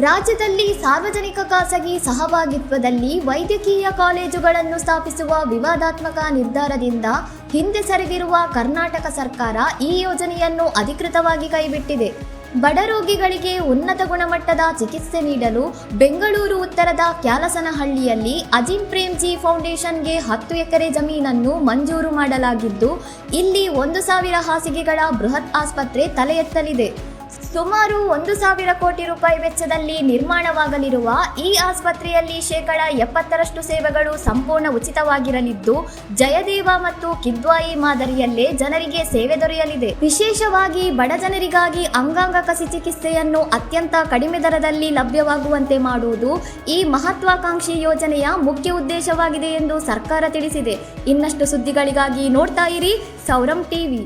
ರಾಜ್ಯದಲ್ಲಿ ಸಾರ್ವಜನಿಕ ಖಾಸಗಿ ಸಹಭಾಗಿತ್ವದಲ್ಲಿ ವೈದ್ಯಕೀಯ ಕಾಲೇಜುಗಳನ್ನು ಸ್ಥಾಪಿಸುವ ವಿವಾದಾತ್ಮಕ ನಿರ್ಧಾರದಿಂದ ಹಿಂದೆ ಸರಿದಿರುವ ಕರ್ನಾಟಕ ಸರ್ಕಾರ ಈ ಯೋಜನೆಯನ್ನು ಅಧಿಕೃತವಾಗಿ ಕೈಬಿಟ್ಟಿದೆ. ಬಡ ರೋಗಿಗಳಿಗೆ ಉನ್ನತ ಗುಣಮಟ್ಟದ ಚಿಕಿತ್ಸೆ ನೀಡಲು ಬೆಂಗಳೂರು ಉತ್ತರದ ಕ್ಯಾಲಸನಹಳ್ಳಿಯಲ್ಲಿ ಅಜಿಂ ಪ್ರೇಮ್ಜಿ ಫೌಂಡೇಶನ್ಗೆ ಹತ್ತು ಎಕರೆ ಜಮೀನನ್ನು ಮಂಜೂರು ಮಾಡಲಾಗಿದ್ದು, ಇಲ್ಲಿ ಒಂದು ಸಾವಿರ ಹಾಸಿಗೆಗಳ ಬೃಹತ್ ಆಸ್ಪತ್ರೆ ತಲೆ ಎತ್ತಲಿದೆ. ಸುಮಾರು ಒಂದು ಸಾವಿರ ಕೋಟಿ ರೂಪಾಯಿ ವೆಚ್ಚದಲ್ಲಿ ನಿರ್ಮಾಣವಾಗಲಿರುವ ಈ ಆಸ್ಪತ್ರೆಯಲ್ಲಿ ಶೇಕಡ ಎಪ್ಪತ್ತರಷ್ಟು ಸೇವೆಗಳು ಸಂಪೂರ್ಣ ಉಚಿತವಾಗಿರಲಿದ್ದು, ಜಯದೇವ ಮತ್ತು ಕಿದ್ವಾಯಿ ಮಾದರಿಯಲ್ಲೇ ಜನರಿಗೆ ಸೇವೆ ದೊರೆಯಲಿದೆ. ವಿಶೇಷವಾಗಿ ಬಡ ಜನರಿಗಾಗಿ ಅಂಗಾಂಗ ಕಸಿ ಚಿಕಿತ್ಸೆಯನ್ನು ಅತ್ಯಂತ ಕಡಿಮೆ ದರದಲ್ಲಿ ಲಭ್ಯವಾಗುವಂತೆ ಮಾಡುವುದು ಈ ಮಹತ್ವಾಕಾಂಕ್ಷಿ ಯೋಜನೆಯ ಮುಖ್ಯ ಉದ್ದೇಶವಾಗಿದೆ ಎಂದು ಸರ್ಕಾರ ತಿಳಿಸಿದೆ. ಇನ್ನಷ್ಟು ಸುದ್ದಿಗಳಿಗಾಗಿ ನೋಡ್ತಾ ಇರಿ ಸೌರಂ ಟಿವಿ.